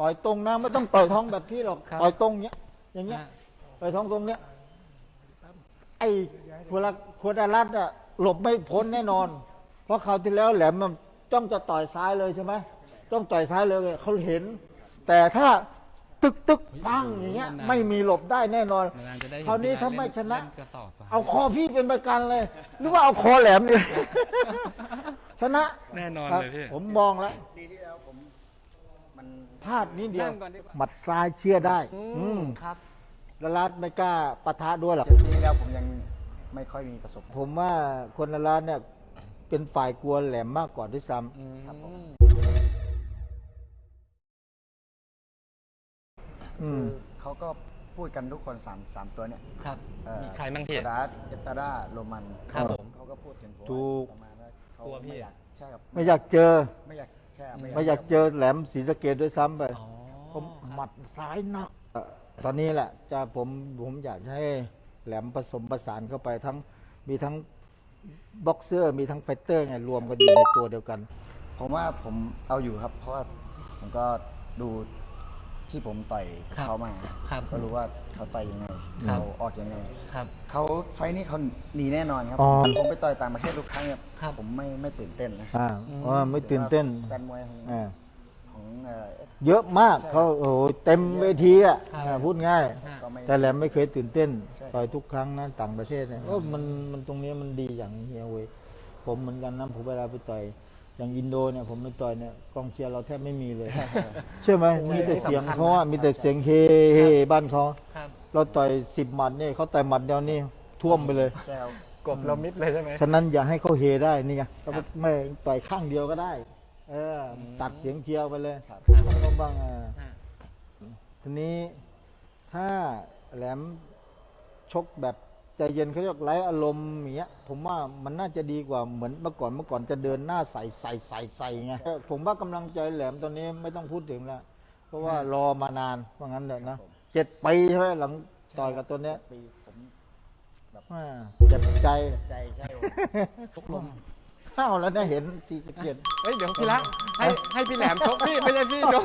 ต่อยตรงนะไม่ต้องต่อยท้องแบบพี่หรอกครับ ต่อยตรงเนี้ย อย่างเงี้ยฮะต่อยท้องตรงเนี้ย ไอ้เวลาโคดารัตอะหลบไม่พ้นแน่นอน เพราะคราวที่แล้วแหลมมันต้องจะต่อยซ้ายเลยใช่ไหมต้องต่อยซ้ายเลยเขาเห็น แต่ถ้าตึกตึกปังอย่างเงี้ย ไม่มีหลบได้แน่นอนนานๆจะได้เห็นคราวนี้พี่ถ้าไม่เล่ชนะ เล่กระสอบะเอาคอพี่เป็นประกันเลยหรือว่าเอาคอแหลมเลยชนะแน่นอนครับเลยพี่ ผมมองแล้ว ปีที่แล้วผม มันพลาดนิดเดียว นั่งก่อนดีกว่า หมัดซ้ายเชื่อได้ อือืมมครับละลัดไม่กล้าปะทะด้วยหรอกเจ็ดปีที่แล้วผมยังไม่ค่อยมีประสบการณ์ผมว่าคนละลัดเนี่ยเป็นฝ่ายกลัวแหลมมากกว่าด้วยซ้อืมครับผมำอืมเขาก็พูดกันทุกคนสามสามตัวเนี่ยครับ เอ่อมีใครบ้างพี่ โซดาสเอตตาร่าโรมันครับผมเขาก็พูดถึงผมถูก ประมาณว่าเขากลัวพี่ ไม่อยากใช่ครับไม่อยากเจอ ไม่อยากใช่ไม่อยากเจอแหลมศรีสะเกดด้วยซ้ำไปอ๋อผมหมัดซ้ายหนักเอ่อตอนนี้แหละจะผมผมอยากจะให้แหลมผสมประสานเข้าไปทั้งมีทั้งบ็อกเซอร์ มีทั้งไฟเตอร์ไงรวมกันอยู่ในตัวเดียวกัน ผมว่าผมเอาอยู่ครับ เพราะว่าผมก็ดู ที่ผมต่อยครับเขามาครับก็รู้ว่าเขาต่อยยังไงครับ เขาออกยังไงครับ เขาไฟท์นี้เขาหนีแน่นอนครับอ๋อ ผมไปต่อยต่างประเทศทุกครั้งเนี่ยครับ ผมไม่ไม่ตื่นเต้นนะอ่าอืมอ๋อไม่ตื่นเต้นแฟนมวยของอ่าของเอ่อ เยอะมากใช่เขาโอ้โหเต็มเวทีอะครับ อ่าพูดง่าย ฮะ ก็ไม่ แต่แหลมไม่เคยตื่นเต้นใช่ ต่อยทุกครั้งนะต่างประเทศเนี่ยโอ้มันมันตรงนี้มันดีอย่างเฮียเว้ยผมเหมือนกันนะผมเวลาไปต่อย อย่างอินโดเนี่ยผมไปต่อยเนี่ยกองเชียร์เราแทบไม่มีเลยใช่ไหมมีแต่เสียงเขาอะมีแต่เสียงเฮเฮบ้านเขาครับเราต่อยสิบหมัดเนี่ยเขาต่อยหมัดเดียวนี่ท่วมไปเลยใช่ครับกบเรามิดเลยใช่ไหม ฉะนั้นอย่าให้เขาเฮได้นี่ไงก็ครับไม่ต่อยข้างเดียวก็ได้ เอออมตัดเสียงเชียร์ไปเลยครับบ้างก็บ้างอ่าฮะทีนี้ถ้าแหลมชกแบบ ใจเย็นเขาเรียกไร้อารมณ์อย่างเงี้ยผมว่ามันน่าจะดีกว่าเหมือนเมื่อก่อนเมื่อก่อนจะเดินหน้าใส่ใส่ใส่ใส่ไงผมว่ากำลังใจแหลมตอนนี้ไม่ต้องพูดถึงแล้วเพราะว่ารอมานานว่างั้นเลยนะเจ็ดปีใช่ไหมหลังต่อยกับตัวเนี้ยปีผมอ่าเจ็บใจใจใช่ผมทุกลมข้าวแล้วได้เห็นสี่สิบเจ็ดเฮ้ยเดี๋ยวพี่ละให้ให้พี่แหลมชกพี่ไม่ใช่พี่ชก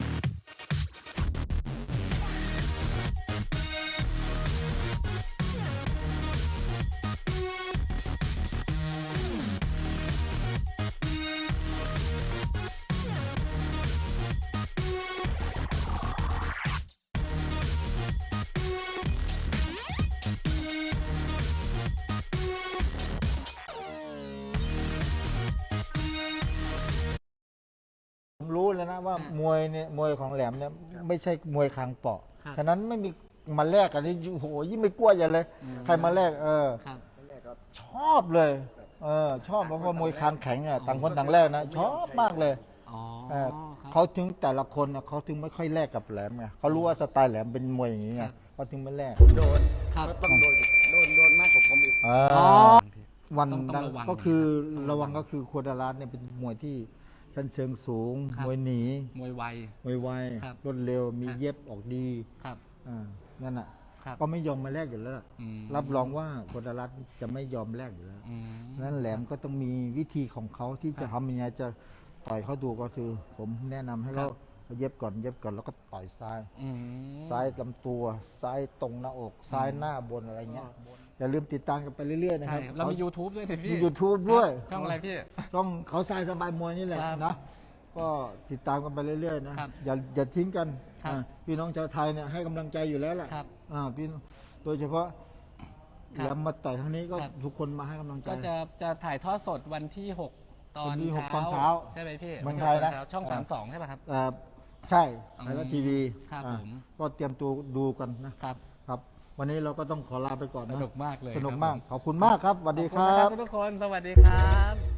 รู้แล้วนะว่ามวยเนี่ยมวยของแหลมเนี่ยไม่ใช่มวยคางเปาะครับ ฉะนั้นไม่มีมาแลกกันนี่โอ้โหยิ่งไม่กลัวอย่าเลยอืมใครมาแลกเออ ครับแรกก็ชอบเลย เออ ชอบเพราะว่ามวยคางแข็งอะต่างคนต่างแลกนะชอบมากเลยอ๋อเออครับเขาถึงแต่ละคนน่ะเขาถึงไม่ค่อยแลกกับแหลมไงเขารู้ว่าสไตล์แหลมเป็นมวยอย่างนี้ไงครับ เขาถึงไม่แลกโดนครับ ก็ต้องโดนโดนโดนมากกว่าผมอีก เออ๋ออวันต้องต้นั้อนงระวัง ก็คือต้องระระวัวังงก็คือโคดารัสเนี่ยเป็นมวยที่ ชั้นเชิงสูง ครับ มวยหนี มวยไว มวยไวครับรวดเร็ว มีครับ เย็บออกดีครับ อ่านั่นอะ ครับก็ไม่ยอมมาแลกอยู่แล้วล่ะอืมรับรองว่าโคดารัสจะไม่ยอมแลกอยู่แล้ว อืม นั้นแหลมก็ต้องมีวิธีของเขาที่จะทำยังไงจะต่อยเขาดูก็คือ ผมแนะนำให้เขาเย็บก่อนเย็บก่อนแล้วก็ต่อยซ้าย อืมซ้ายลำตัว ซ้ายตรงหน้าอก ซ้ายหน้าบนอะไรเงี้ย อย่าลืมติดตามกันไปเรื่อยๆนะคใช่รับครับเรามี YouTube ด้วยสิพี่มี YouTube ด้วย ช่องอะไรพี่ช่องเขาทรายสบายมวยนี่แหละครับนะก็ติดตามกันไปเรื่อยๆนะครับอย่าอย่าทิ้งกันครับอ่าพี่น้องชาวไทยเนี่ยให้กำลังใจอยู่แล้วแหละครับอ่าพี่โดยเฉพาะครับแล้วมาต่อยครั้งนี้ก็ครับ ทุกคนมาให้กำลังใจ ก็จะจะถ่ายทอดสดวันที่ 6 ตอวันนที่หกเช้าตอนเช้าใช่ไหมพี่เมืองไทยนะตอเช้าช่องอ่า32 ใช่ป่ะครับ เอ่อใช่อืมไทยรัฐทีวีครับอ่าผม ก็เตรียมตัวดูกันนะครับ ครับ วันนี้เราก็ต้องขอลาไปก่อนสนะนุกมากเลยสนุกครับมาก ขอบคุณมากครับสวัสดีขอบคณรันะบทุกคน สวัสดีครับ